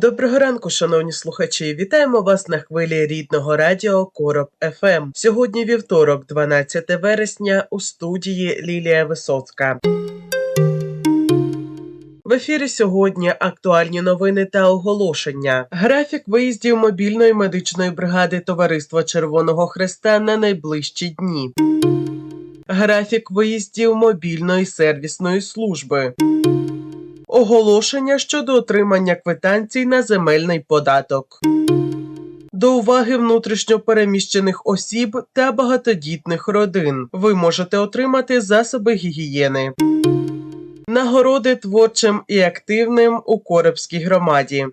Доброго ранку, шановні слухачі. Вітаємо вас на хвилі рідного радіо Короб ФМ. Сьогодні вівторок, 12 вересня, у студії Лілія Висоцька. В ефірі сьогодні актуальні новини та оголошення. Графік виїздів мобільної медичної бригади Товариства Червоного Хреста на найближчі дні. Графік виїздів мобільної сервісної служби. Оголошення щодо отримання квитанцій на земельний податок. До уваги внутрішньо переміщених осіб та багатодітних родин ви можете отримати засоби гігієни. Нагороди творчим і активним у Коробській громаді.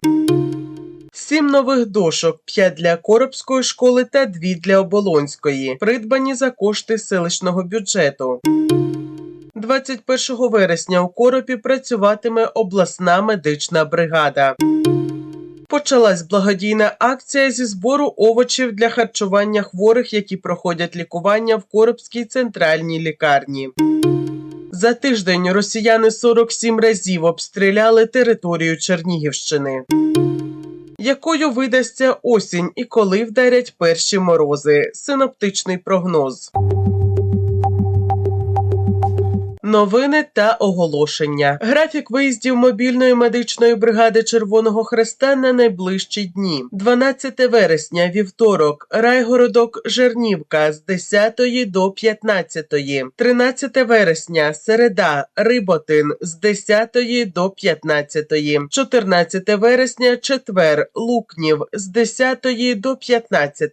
Сім нових дошок, п'ять для Коробської школи та дві для Оболонської, придбані за кошти селищного бюджету. 21 вересня у Коропі працюватиме обласна медична бригада. Почалась благодійна акція зі збору овочів для харчування хворих, які проходять лікування в Коробській центральній лікарні. За тиждень росіяни 47 разів обстріляли територію Чернігівщини. Якою видасться осінь і коли вдарять перші морози? Синоптичний прогноз. Новини та оголошення. Графік виїздів мобільної медичної бригади Червоного Хреста на найближчі дні. 12 вересня, вівторок, райгородок Жернівка з 10 до 15. 13 вересня, середа, Риботин з 10 до 15. 14 вересня, четвер, Лукнів з 10 до 15.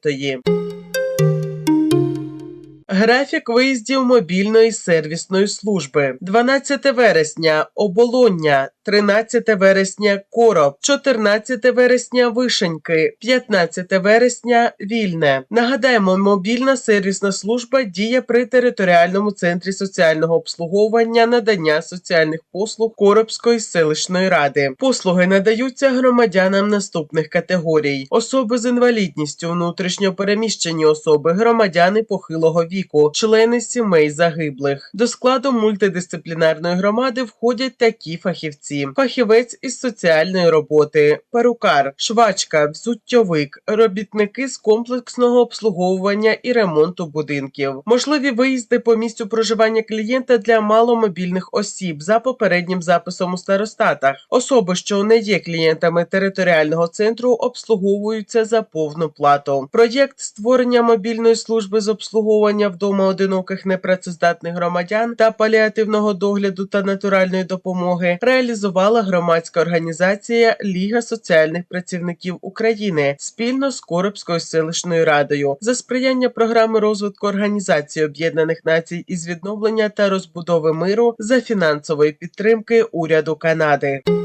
Графік виїздів мобільної сервісної служби. 12 вересня оболоння, 13 вересня короб, 14 вересня вишеньки, 15 вересня вільне. Нагадаємо, мобільна сервісна служба діє при територіальному центрі соціального обслуговування надання соціальних послуг Коробської селищної ради. Послуги надаються громадянам наступних категорій: особи з інвалідністю, внутрішньо переміщені особи, громадяни похилого віку, члени сімей загиблих. До складу мультидисциплінарної громади входять такі фахівці: фахівець із соціальної роботи, перукар, швачка, взуттєвик, робітники з комплексного обслуговування і ремонту будинків, можливі виїзди по місцю проживання клієнта для маломобільних осіб за попереднім записом у старостатах. Особи, що не є клієнтами територіального центру, обслуговуються за повну плату. Проєкт створення мобільної служби з обслуговування вдома одиноких непрацездатних громадян та паліативного догляду та натуральної допомоги реалізувала громадська організація Ліга соціальних працівників України спільно з Коробською селищною радою за сприяння програми розвитку Організації Об'єднаних Націй із відновлення та розбудови миру за фінансової підтримки уряду Канади.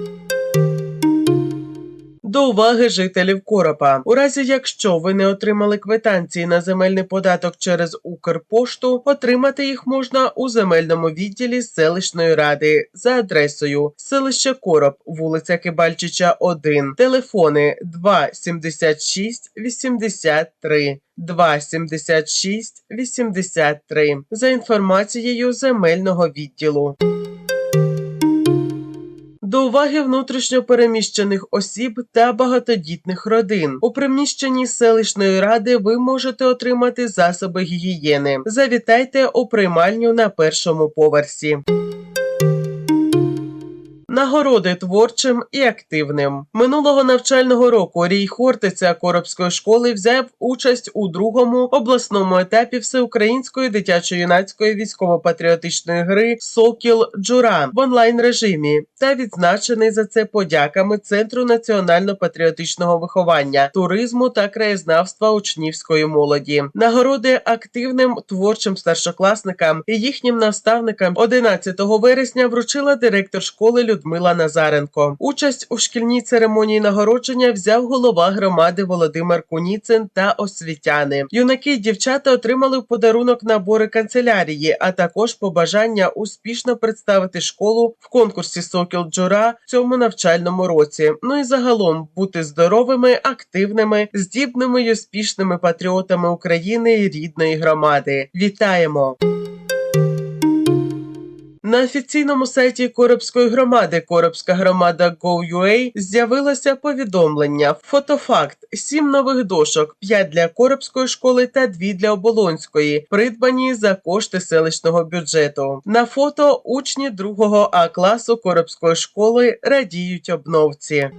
До уваги жителів Коропа. У разі якщо ви не отримали квитанції на земельний податок через Укрпошту, отримати їх можна у земельному відділі селищної ради за адресою селище Короб, вулиця Кибальчича, 1, телефони 2 76 83 2 76 83 за інформацією земельного відділу. До уваги внутрішньопереміщених осіб та багатодітних родин у приміщенні селищної ради ви можете отримати засоби гігієни. Завітайте у приймальню на першому поверсі. Нагороди творчим і активним. Минулого навчального року Рій Хортиця Коробської школи взяв участь у другому обласному етапі всеукраїнської дитячо-юнацької військово-патріотичної гри Сокіл Джура в онлайн режимі та відзначений за це подяками Центру національно-патріотичного виховання, туризму та краєзнавства учнівської молоді. Нагороди активним творчим старшокласникам і їхнім наставникам 11 вересня вручила директор школи Людмила Назаренко. Участь у шкільній церемонії нагородження взяв голова громади Володимир Куніцин та освітяни. Юнаки й дівчата отримали в подарунок набори канцелярії, а також побажання успішно представити школу в конкурсі Сокіл Джура в цьому навчальному році. Ну і загалом бути здоровими, активними, здібними й успішними патріотами України і рідної громади. Вітаємо! На офіційному сайті Коробської громади Коробська громада Go.ua з'явилося повідомлення. Фотофакт: сім нових дошок, 5 для Коробської школи та 2 для Оболонської, придбані за кошти селищного бюджету. На фото учні 2 А класу Коробської школи радіють обновці.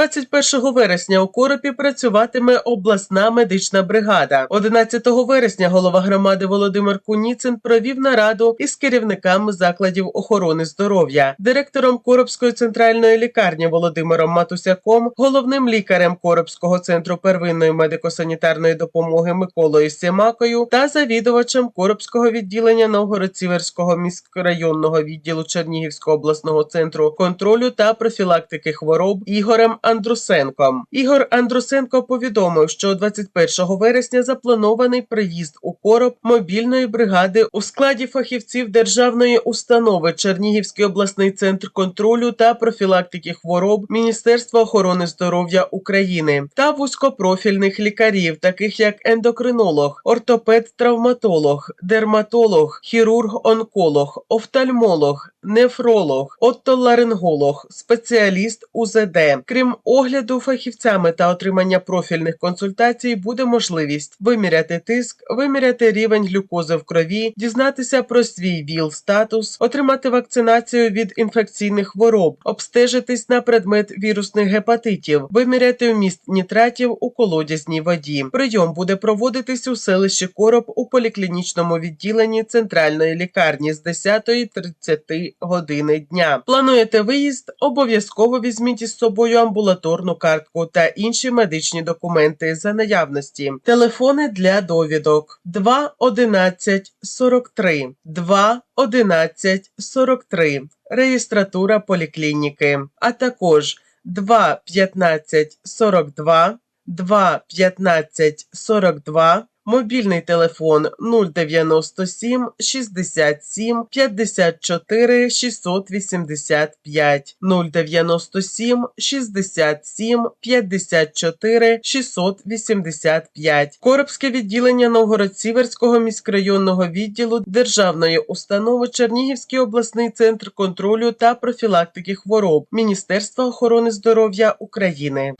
21 вересня у Коропі працюватиме обласна медична бригада. 11 вересня голова громади Володимир Куніцин провів нараду із керівниками закладів охорони здоров'я, директором Коробської центральної лікарні Володимиром Матусяком, головним лікарем Коробського центру первинної медико-санітарної допомоги Миколою Сімакою та завідувачем Коробського відділення Новгород-Сіверського міськрайонного відділу Чернігівського обласного центру контролю та профілактики хвороб Ігорем Андрусенком. Ігор Андрусенко повідомив, що 21 вересня запланований приїзд у короб мобільної бригади у складі фахівців державної установи Чернігівський обласний центр контролю та профілактики хвороб Міністерства охорони здоров'я України та вузькопрофільних лікарів, таких як ендокринолог, ортопед-травматолог, дерматолог, хірург-онколог, офтальмолог, нефролог, оттоларинголог, спеціаліст УЗД. Крім огляду фахівцями та отримання профільних консультацій, буде можливість виміряти тиск, виміряти рівень глюкози в крові, дізнатися про свій ВІЛ статус, отримати вакцинацію від інфекційних хвороб, обстежитись на предмет вірусних гепатитів, виміряти вміст нітратів у колодязній воді. Прийом буде проводитись у селищі Короб у поліклінічному відділенні центральної лікарні з 10.30 години дня. Плануєте виїзд? Обов'язково візьміть із собою амбулаторну картку та інші медичні документи за наявності. Телефони для довідок. 2 11 43 2 11 43 реєстратура поліклініки, а також 2 15 42 2 15 42 Мобільний телефон 097 67 54 685 097 67 54 685 Коробське відділення Новгород-Сіверського міськрайонного відділу Державної установи Чернігівський обласний центр контролю та профілактики хвороб Міністерства охорони здоров'я України.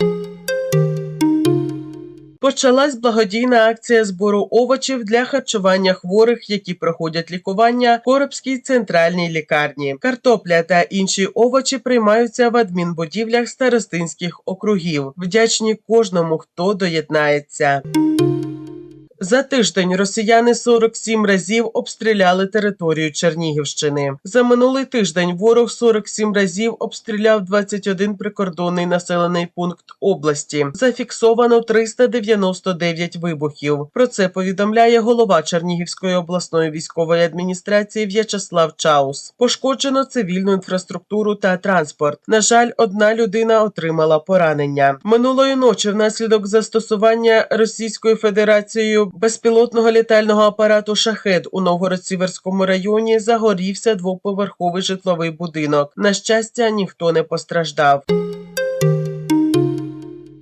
Почалась благодійна акція збору овочів для харчування хворих, які проходять лікування в Коробській центральній лікарні. Картопля та інші овочі приймаються в адмінбудівлях старостинських округів. Вдячні кожному, хто доєднається. За тиждень росіяни 47 разів обстріляли територію Чернігівщини. За минулий тиждень ворог 47 разів обстріляв 21 прикордонний населений пункт області. Зафіксовано 399 вибухів. Про це повідомляє голова Чернігівської обласної військової адміністрації В'ячеслав Чаус. Пошкоджено цивільну інфраструктуру та транспорт. На жаль, одна людина отримала поранення. Минулої ночі внаслідок застосування Російською Федерацією безпілотного літального апарату Шахет у Новгород-Сіверському районі загорівся двоповерховий житловий будинок. На щастя, ніхто не постраждав.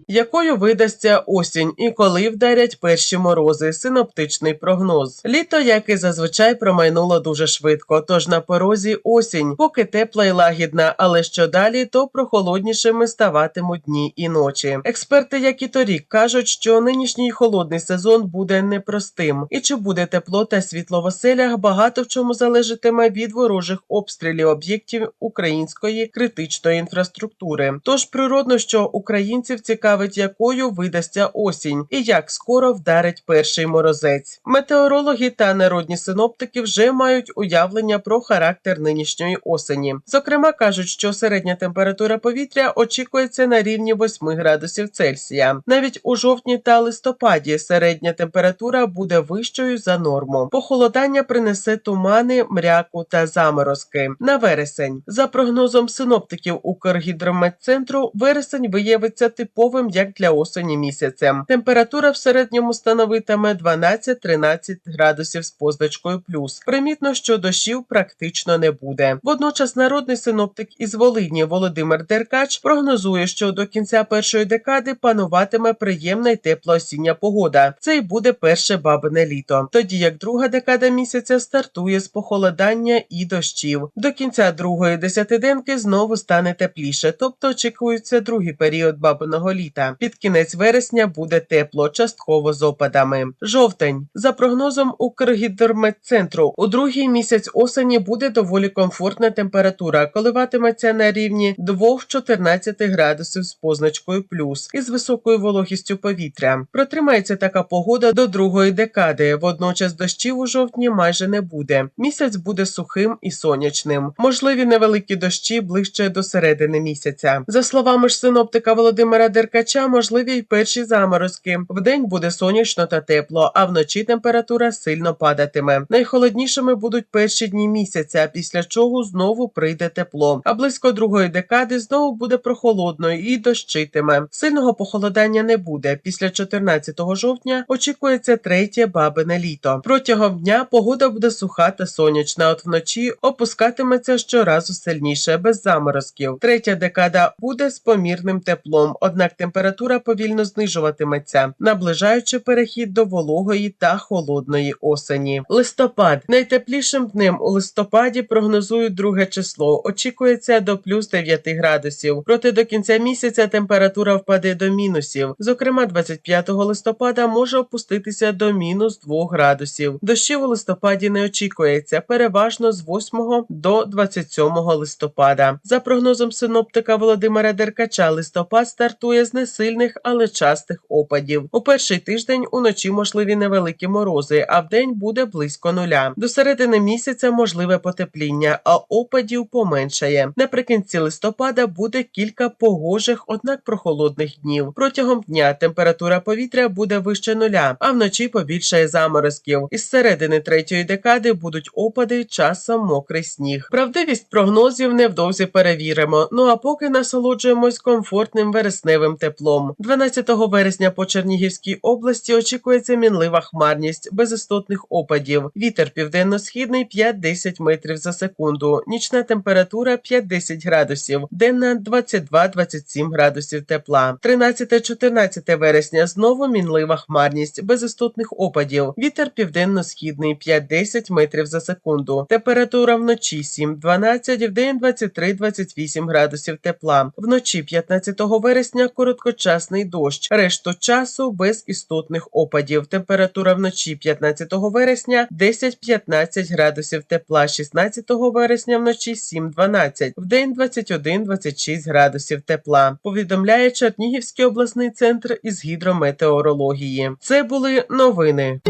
Якою видасться осінь і коли вдарять перші морози. Синоптичний прогноз. Літо, як і зазвичай, промайнуло дуже швидко. Тож на порозі осінь, поки тепла і лагідна, але що далі, то прохолоднішими ставатимуть дні і ночі. Експерти, як і торік, кажуть, що нинішній холодний сезон буде непростим, і чи буде тепло та світло в оселях, багато в чому залежатиме від ворожих обстрілів об'єктів української критичної інфраструктури. Тож природно, що українців цікавить, якою видасться осінь і як скоро вдарить перший морозець. Метеорологи та народні синоптики вже мають уявлення про характер нинішньої осені. Зокрема, кажуть, що середня температура повітря очікується на рівні 8 градусів Цельсія. Навіть у жовтні та листопаді середня температура буде вищою за норму. Похолодання принесе тумани, мряку та заморозки. На вересень, за прогнозом синоптиків Укргідрометцентру, вересень виявиться типовим як для осені місяця. Температура в середньому становитиме 12-13 градусів з позначкою плюс. Примітно, що дощів практично не буде. Водночас народний синоптик із Волині Володимир Деркач прогнозує, що до кінця першої декади пануватиме приємна й тепла осіння погода. Це й буде перше бабине літо. Тоді як друга декада місяця стартує з похолодання і дощів. До кінця другої десятиденки знову стане тепліше, тобто очікується другий період бабиного літа. Під кінець вересня буде тепло, частково з опадами. Жовтень за прогнозом Укргідрометцентру, у другий місяць осені буде доволі комфортна температура, коливатиметься на рівні 2-14 градусів з позначкою плюс із високою вологістю повітря. Протримається така погода до другої декади. Водночас дощів у жовтні майже не буде. Місяць буде сухим і сонячним. Можливі невеликі дощі ближче до середини місяця. За словами ж синоптика Володимира Деркача, можливі й перші заморозки. Вдень буде сонячно та тепло, а вночі температура сильно падатиме. Найхолоднішими будуть перші дні місяця, після чого знову прийде тепло. А близько другої декади знову буде прохолодно і дощитиме. Сильного похолодання не буде. Після 14 жовтня очікується третє бабине літо. Протягом дня погода буде суха та сонячна. От вночі опускатиметься щоразу сильніше, без заморозків. Третя декада буде з помірним теплом, однак температура повільно знижуватиметься, наближаючи перехід до вологої та холодної осені. Листопад найтеплішим днем у листопаді прогнозують друге число. Очікується до плюс 9 градусів. Проте до кінця місяця температура впаде до мінусів. Зокрема, 25 листопада може опуститися до мінус 2 градусів. Дощів у листопаді не очікується, переважно з 8 до 27 листопада. За прогнозом синоптика Володимира Деркача, листопад стартує з несильних, але частих опадів. У перший тиждень уночі можливі невеликі морози, а вдень буде близько нуля. До середини місяця можливе потепління, а опадів поменшає. Наприкінці листопада буде кілька погожих, однак прохолодних днів. Протягом дня температура повітря буде вище нуля, а вночі побільшає заморозків. Із середини третьої декади будуть опади, часом мокрий сніг. Правдивість прогнозів невдовзі перевіримо. Ну а поки насолоджуємось комфортним вересневим теплом. 12 вересня по Чернігівській області очікується мінлива хмарність без істотних опадів. Вітер південно-східний 5-10 метрів за секунду. Нічна температура 5-10 градусів, денна 22-27 градусів тепла. 13-14 вересня знову мінлива хмарність без істотних опадів. Вітер південно-східний 5-10 метрів за секунду. Температура вночі 7-12, вдень 23-28 градусів тепла. Вночі 15 вересня короткочасний дощ. Решту часу без істотних опадів. Температура вночі 15 вересня 10-15 градусів тепла. 16 вересня вночі 7-12, вдень 21-26 градусів тепла. Повідомляє Чернігівський обласний центр із гідрометеорології. Це були новини.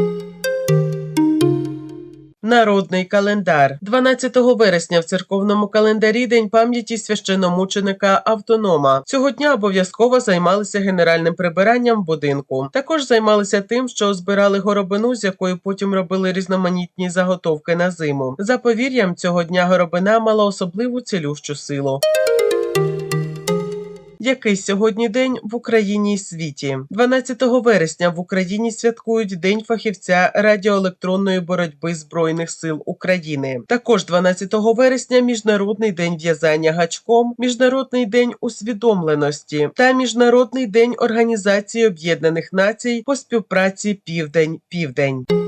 Народний календар 12 вересня в церковному календарі День пам'яті священомученика автонома. Цього дня обов'язково займалися генеральним прибиранням будинку. Також займалися тим, що збирали горобину, з якої потім робили різноманітні заготовки на зиму. За повір'ям, цього дня горобина мала особливу цілющу силу. Який сьогодні день в Україні і світі? 12 вересня в Україні святкують День фахівця радіоелектронної боротьби Збройних сил України. Також 12 вересня Міжнародний день в'язання гачком, Міжнародний день усвідомленості та Міжнародний день Організації Об'єднаних Націй по співпраці Південь-Південь.